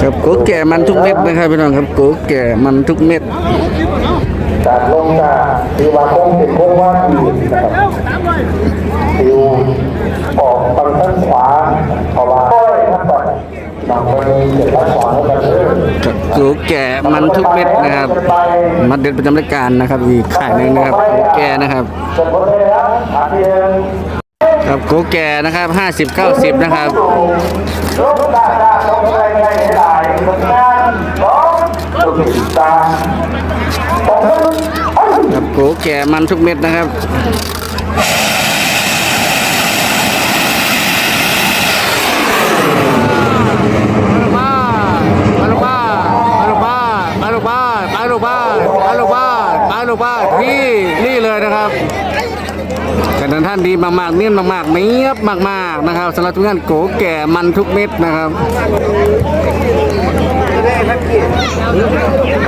ครับโกแก่มันทุกเม็ดนะครับพี่น้องครับโกแก่มันทุกเม็ดจากลงจากที่ว่าคงเป็นคงว่าอยู่นะครับติวออกทางด้านขวาเพราว่าค่อยขั้นตอนนำไปเก็บด้านขวาแล้วกันเลยครับโกแก่มันทุกเม็ดนะครับมาเด็ดประจำรายการนะครับอีกข่ายหนึ่งนะครับโกแก่นะครับจบหมดเลยครับอาเทียน ครับโกแก่นะครับ50 90นะครับห้านด้านลงไปในไหลทำงาสองสุดตาสองครับโกแก่มันทุกเม็ดนะครับมาลูกบ้านไปลูกบ้าลูกบ้านไปลูกบ้านไปลูกบ้านไปลูกบ้านที่นี่เลยนะครับ กันนั้นท่านดีมากๆเนียนมากๆเนียบมากๆนะครับสำหรับทุกท่านโกแก่มันทุกเม็ดนะครับ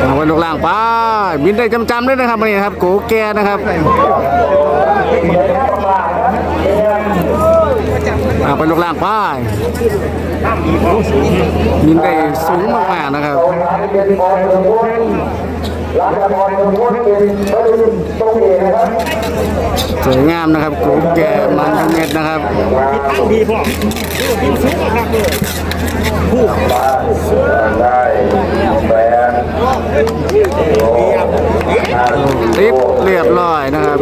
เอาไว้ลูกล่างไปบินได้จำๆด้วยนะครับวันนี้ครับโกแก่นะครับเอาไปลูกล่างไปบินได้สูงมากๆนะครับ สวยงามนะครับกูแกมันทั้งเม็ดนะครับตั้งดีพ่อดีสุดครับผู้ได้แฟนรีบเรียบร้อยนะครับ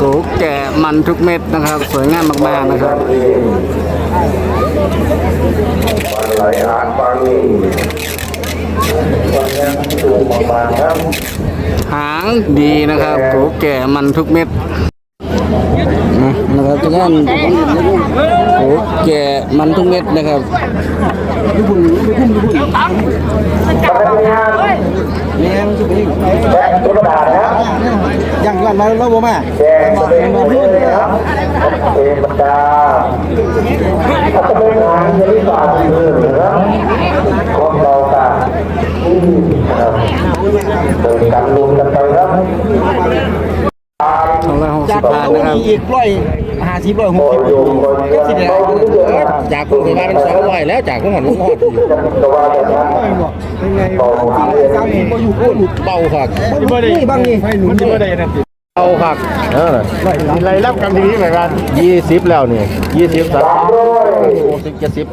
กูแกมันทุกเม็ดนะครับ สวยงามมากๆนะครับ Pantai Atang หางดีนะครับโกแก่มันทุกเม็ดนะนะครับทุกท่านโกแก่มันทุกเม็ดนะครับปฏิญาณแม่งสุดยิ่งแจกตุ๊กตานะครับยังย้อนมาแล้วบ่มาแจกตัวเองเลยนะครับเอกปากกาถ้าจะเป็นงานจะรีบอ่านเลยนะครับคนเราต่างที่นะครับ เดินกันลุมกันไปครับสองร้อยหกจาสิกบาทตัวนะครับนี้อีกร้อยห้าสิบร้อยหโอกสิบโยมคนก็สิได้จากคุณมาเป็นสองร้อยแล้วจากคุณหันลูกหอดจะว่าอย่างนั้นเป็นไงต่อมาสามสิบก็อยู่พูดเบาครับนี่บางนี่มันไม่ได้นะ เบาครับเออไรรับกรรมทีนี้เหมือนกันยี่สิบแล้วนี่ยี่สิบสามสามร้อยสิบเจ็ดสิบ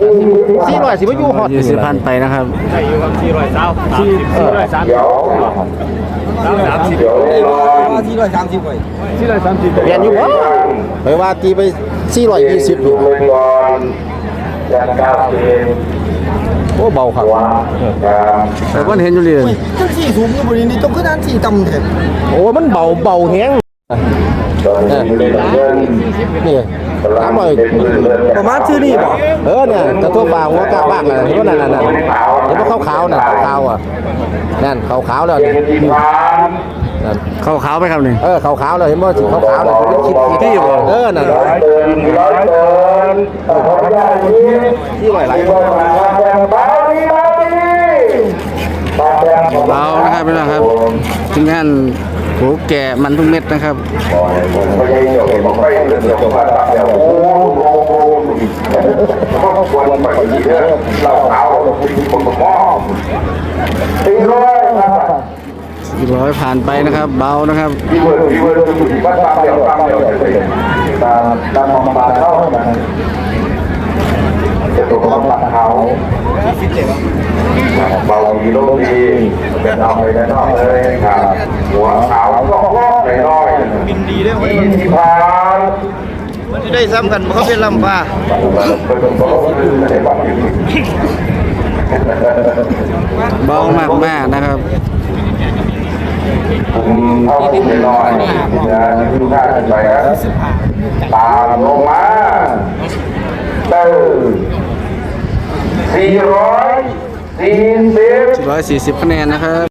สี่ร้อยสิบอยู่หอดยี่สิบพันไปนะครับใช่อยู่ครับสี่ร้อยเก้าสามสิบสี่ร้อยสามเดี๋ยวสามสิบเดี๋ยวรอสี่ร้อยสามสิบไปสี่ร้อยสามสิบเรียนอยู่บ่ไปว่าตีไปสี่ร้อยยี่สิบอยู่ โอ้เบาครับว่าการแต่ว่าเห็นอยู่เลยจังสี่สูงอยู่บนนี้ต้องขึ้นด้านสี่ต่ำเถอะโอ้มันเบาเบาแห้งตอนนี้เล่นเงินนี่กำลังเป็นเงินเดือนประมาณชื่อนี่บ่เออเนี่ยกระทั่วปลาหัวกะบ้างเลยเห็นว่านั่นนั่นนั่นเห็นว่าขาวขาวๆน่ะขาวๆอะนั่นขาวขาวๆแล้วเป็นี่นที่ผ่านนั่นขาวขาวไปครับนี่เออขาวขาวๆแล้วเห็นว่าขาวขาวๆน่ะเป็นคิดที่อยู่เออนั่นร้อยเดินร้อยเดินขออนุญาตนี้ที่ไหวไหล ที่ว่ามาแบ่งเบาดีเบาดีมาแบ่ง เบานะ ครับพี่น้องครับถึงงานโหแก่มันทุกเม็ดนะครับตีร้อเราเอาผมก็มอบสี่ร้อยผ่านไปนะครับ เบานะครับตีร์ดพี่เบิร์ดวัดตามตามมองตาเข้านะจะตัวของปากเขา เบาดีโลดีเป็นเอาไปได้นอกเลยครับหัวขาวก็ก็ไปน้อยบินดีด้วยยี่สิบพันมันจะได้ซ้ำกันเขาเป็นลำฟ้าเบามากมากๆนะครับผมเข้าไปน้อยนะขึ้นข้าขึ้นไปครับตามลงมาเติมสี่ร้อย ร้อยสี่สิบคะแนนนะครับ